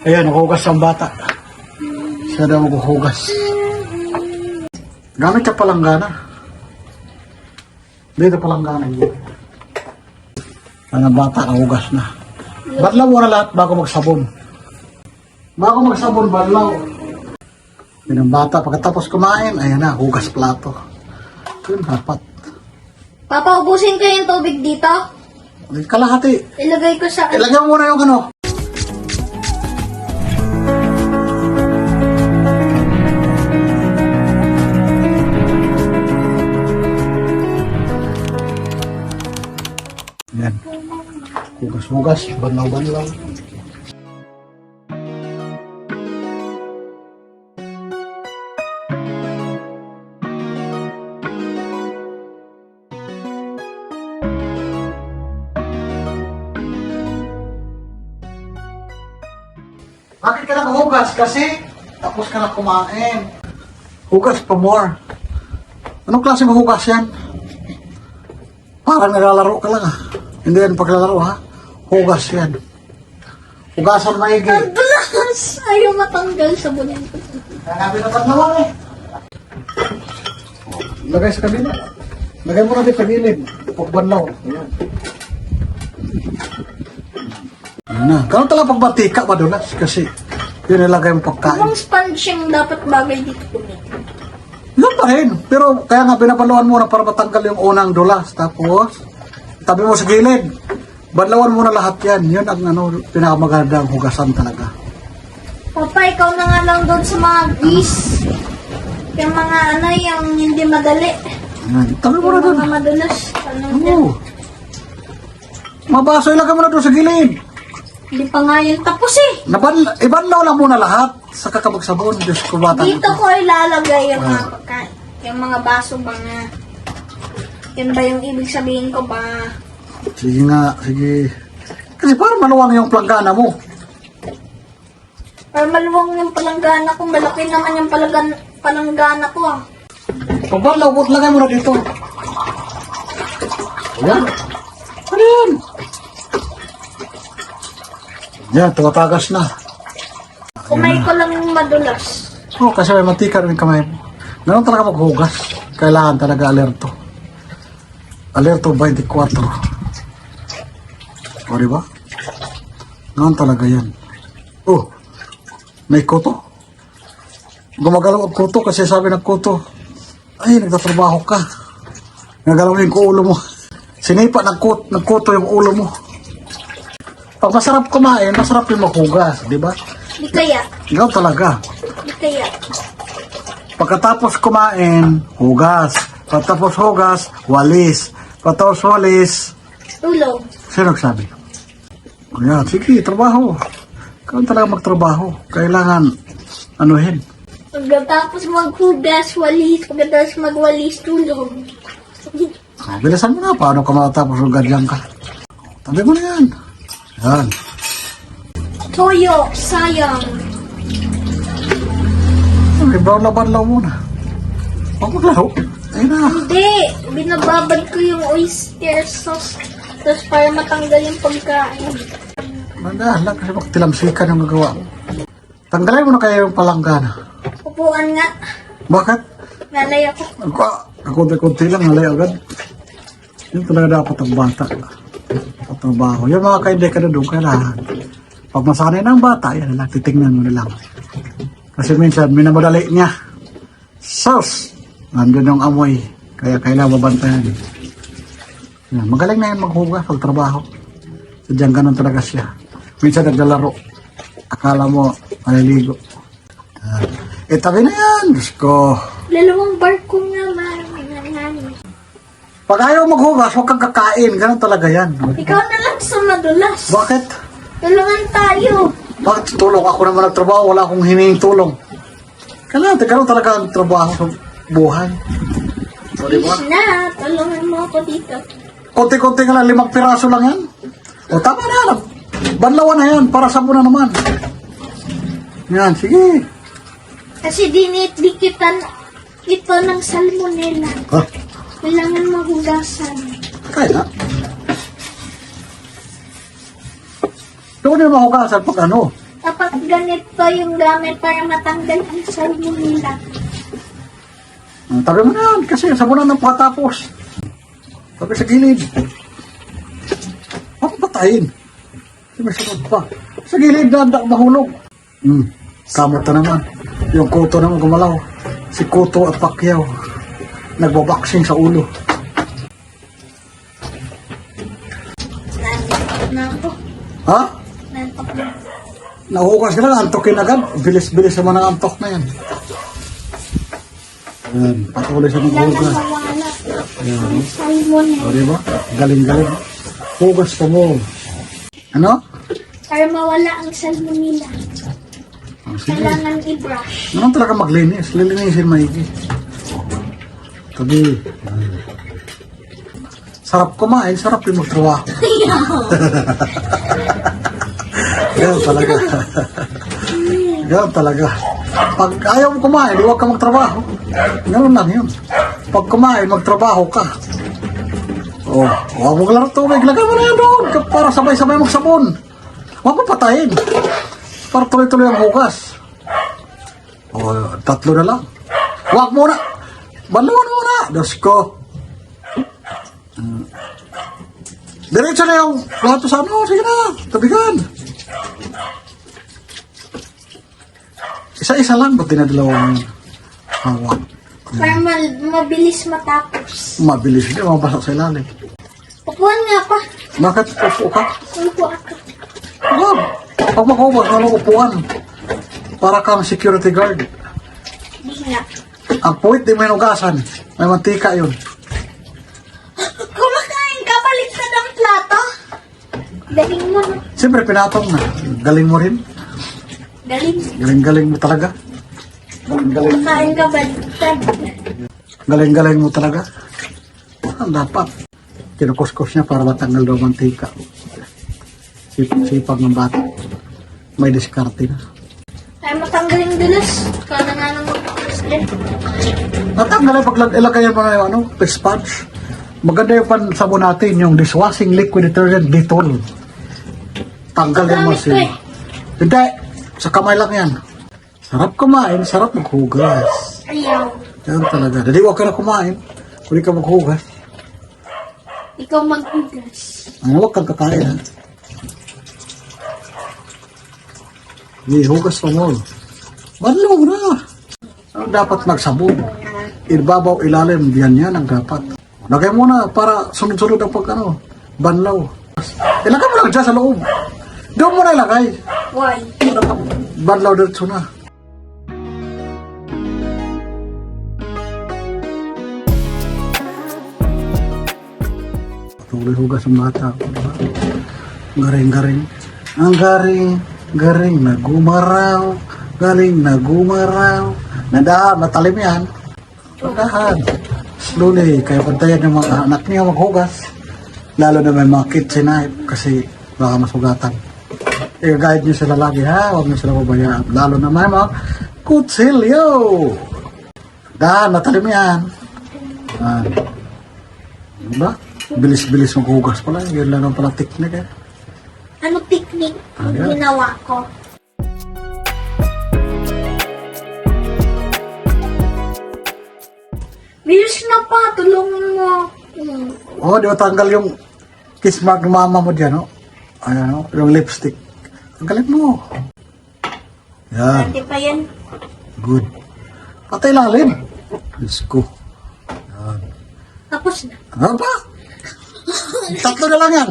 Ayan, nakahugas ang bata. Siya daw maghuhugas. Gamit ka palanggana. Dito palanggana yun. Ang bata, nakahugas na. Badlaw mo na lahat bago magsabon. Bago magsabon, badlaw. Yun ang bata. Pagkatapos kumain, ayan na, hugas plato. Yun, dapat. Papa, ubusin ko yung tubig dito. Kalahati. Ilagay ko sa... Ilagay mo muna yung ano. Hugas-hugas, banlaw-banlaw. Bakit ka naghugas? Kasi tapos ka na kumain. Hugas pa more. Anong klase mahugas yan? Parang naglalaro ka lang ah. Hindi yan paglalaro ha. Hugas yan. Hugasan maigi. Ang dulas! Ayaw matanggal sa bunin ko. Kaya dapat naman eh. Lagay sa kabila. Lagay mo na din sa gilid. Pagbanlaw. Ayan. Ayan na. Ganun talaga pagbatika madulas kasi yun nilagay mo pagkain. Ang sponge yung dapat bagay dito kunin. Yun pa rin. Pero kaya nga binabaluan mo na para matanggal yung unang dulas. Tapos, tabi mo sa gilid. Banlawan mo na lahat yan. Yun ang ano, pinakamagandang hugasan talaga. Papa, ikaw na nga lang doon sa mga geese. Yung mga ano, yung hindi madali. Yan. Tabi mo na Yung doon. mga madulas. Ano Oo. yan? Mabaso, ilagay mo na doon sa gilid. Hindi pa nga yun tapos eh. Naban, ibanlaw lang muna lahat. Sa kakabagsabon. Diyos ko bata. Dito ko ilalagay yung Ah. mga pagkain. Yung mga baso ba nga. Yun ba yung ibig sabihin ko ba? Sige nga, sige. Kasi parang maluwang yung planggana mo. Para maluwang yung palanggana ko. Malaki naman yung palanggan, palanggana ko ah. Pagbanlaw, wag lagay mo na dito. Ayan. Ano yan? Yan, tumatagas na. Kumay ko lang yung madulas. Oo, kasi may mantika rin kamay mo. Ganun talaga maghugas. Kailangan talaga alerto. Alerto 24. O, di ba? Ganun talaga yan. Oh, may kuto. Gumagalaw ang kuto kasi sabi ng kuto, ay, nagtatrabaho ka. Nagalawin ko ulo mo. Sinipa ng, kut, ng kuto yung ulo mo. Pag masarap kumain, masarap yung maghugas, di ba? Di kaya. Ganun talaga. Di kaya. Pagkatapos kumain, hugas. Pagkatapos hugas, walis. Pagkatapos walis, Tulog. sino nagsabi? Ayan, sige, trabaho. Kaya talaga magtrabaho. Kailangan, anuhin. Pagkatapos maghugas, walis. Pagkatapos magwalis, tulog. Ah, bilisan mo na, paano ka matatapos kung ganyan ka? Tabi mo na yan. Yan. Toyo, sayang. Ay, brown na banlaw muna. Maglaro. Ayun na. Hindi. Binababad ko yung oyster sauce. Tapos para matanggal yung pagkain. Mandahan lang kasi magtilamsikan yung gagawa mo. Tanggalin mo na kaya yung palanggana. Upuan nga. Bakit? Nalay ako. Ako, kakunti-kunti lang, halay agad. Yun talaga dapat ang bata. Sa trabaho. Yung mga kainde ka na doon, kailangan. Pag masanay ng bata, yan lang, titingnan mo na lang. Kasi minsan, minamadali niya. Sus! Nandun yung amoy. Kaya kailangan mabantayan. Yan, magaling na yan maghugas pag trabaho. Sadyang ganun talaga siya. Minsan naglalaro. Akala mo, maliligo. Yan. Eh, tabi na yan. Diyos ko. Lalawang barko nga man. Pag ayaw maghugas, huwag kang kakain. Ganun talaga yan. Ikaw na lang sa madulas. Bakit? Tulungan tayo. Bakit tulong? Ako naman nagtrabaho, wala akong hinihing tulong. Kailangan, ganun talaga ang trabaho sa buhay. O, di ba? Please na. Tulungan mo ako dito. Konti-konti nga lang, limang piraso lang yan. O, tama na. Banlawan na yan, para sa na naman. Yan, sige. Kasi dinit-dikitan ito ng salmonella. Ha? Kailangan mahugasan. Kaya na. Doon na mahugasan pag ano. Dapat ganito yung gamit para matanggal ang salmonella. Tabi mo na yan, kasi sabunan ng patapos. Tabi sa gilid. Ako patayin. Kasi may sunod pa. Sa gilid, danda mahulog. Hmm, kamot na naman. Yung kuto naman gumalaw. Si Kuto at Pacquiao. Nagbaboxing sa ulo. Nantok na. Ha? Nantok na. Nahukas ka lang, antokin agad. Bilis-bilis naman ang antok na yan. Yan, patuloy sa Kailangan maghugas. Mawala Yan. ang salmonella. O, diba? Galing-galing. Hugas pa mo. Ano? Para mawala ang salmonella. Ah, sige. Kailangan i-brush. Naman talaga maglinis. Lilinisin maigi. Tabi. Sarap kumain, sarap yung magtrabaho. Ganun talaga. Ganun talaga. Pag ayaw mo kumain, huwag ka magtrabaho. Ganun lang yun. Pag kumain, magtrabaho ka. Oh, huwag mo lang ng tubig. Lagay mo na yan doon. Para sabay-sabay magsabon. Huwag mo patayin. Para tuloy-tuloy ang hugas. O, tatlo na lang. Wag muna. Balon muna. Diyos ko. Hmm. Diretso na yung plato sa ano. Sige na. Tabigan. Isa-isa lang. Ba't dinadalawa mo yun? Hawak. Para ma- mabilis matapos. Mabilis hindi. Mabasa sa ilalim. Upuan nga pa. Bakit upo ka? Upo ako. Wag. Pag makubos, ano upuan? Para kang security guard. Di nga. Ang puwit, di may nugasan. May mantika yun. Kumakain ka, baliktad ang plato. Galing mo. no? Siyempre, pinatong na. Galing mo rin. Galing. Galing-galing mo talaga. Galing-galing. Kumakain ka, baliktad. Galing-galing mo talaga. Ang dapat. Kinukuskus niya para matanggal daw mantika. Sipag-sipag ng bata. May diskarte na. Ay, matanggal yung dulas. Ikaw na nga nang. Natanggal ay pag ilagayan mo na yung ano, sponge. Maganda yung pansabon natin, yung dishwashing liquid detergent Dettol. Tanggal si... ko eh. Hindi, sa kamay lang yan. Sarap kumain, sarap maghugas. Ayaw. Yan talaga. Dali huwag ka na kumain. Huli ka maghugas. Ikaw maghugas. Ano, huwag kang kakain ha. Hindi, hugas pa mo. Banlaw na. Ano dapat magsabon? Ibabaw ilalim, yan yan ang dapat. Lagay mo na para sunod-sunod ang pag ano, banlaw. Ilagay mo lang dyan sa loob. Doon mo na ilagay. Why? Banlaw dito na. Hugas ang bata. diba? Garing-garing. Ang garing, garing na gumaraw. Galing na gumaraw. Nadahan, matalim yan. Pagdahan. Slowly, kaya pantayan ng mga anak niya maghugas. Lalo na may mga kids knife kasi baka masugatan. I-guide niyo sila lagi ha, huwag niyo sila pabayaan. Lalo na may mga kutsilyo. Dahan, matalim yan. Yan. Diba? Bilis-bilis maghugas pala. Yun lang ang pala technique eh. Ano picnic ang Ano? ginawa ko? Bilis na pa, tulungan mo. Hmm. Oh, di ba tanggal yung kiss mark ng mama mo dyan, no? Ayan, no? Yung lipstick. Tanggalin mo. Yan, Pwede pa yan. good. Patay lalim. Diyos ko. Tapos na. Ano ba? Tatlo na lang yan.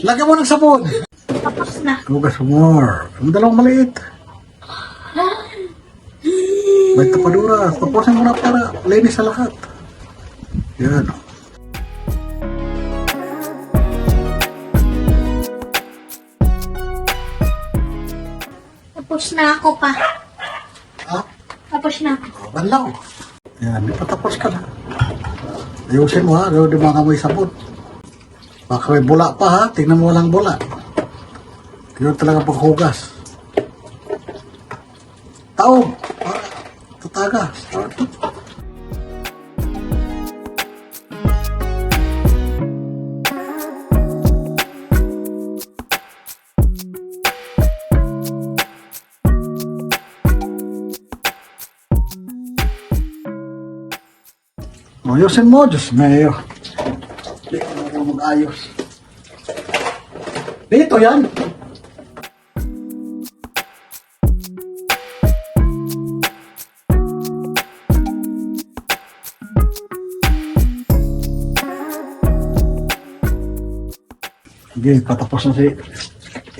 Lagyan mo ng sabon. Tapos na. Hugas more. Yung dalawang maliit. May tapadura. Tapusin mo na para linis sa lahat. Yan. Tapos na ako pa. Ha? Tapos na. Banlaw. Yan, patapos ka na. Ayusin mo ha, di mga may sabon. Baka may bula pa ha. Tingnan mo walang bula. Yun talaga paghugas. Tao! Para. Tataga. Start. Ayusin oh, mo, Diyos Mayo. Marunong mag-ayos. Dito yan. Sige, patapos na si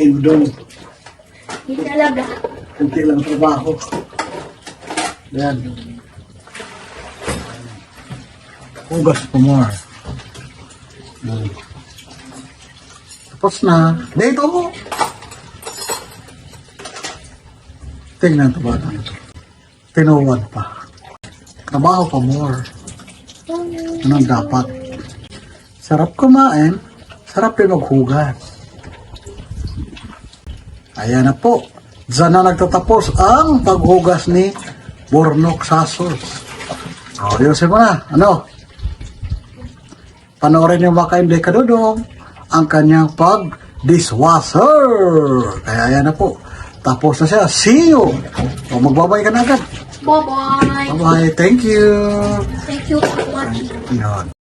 Indong. Hindi talaga. Kunti lang trabaho. Yan. Hugas pa more. Tapos na. Dito mo. Tingnan ito ba ito? Tinuwan pa. Trabaho pa more. Anong dapat? Sarap kumain. Sarap din maghugas. Ayan na po. Diyan na nagtatapos ang paghugas ni Bornok Sasos. O, ayusin mo na. Ano? Panoorin niyo baka hindi kadudong ang kanyang pag-dishwasher. Kaya ayan na po. Tapos na siya. See you! O, magbabay ka na agad. Bye-bye. Bye-bye. Thank you. Thank you for watching. Yan.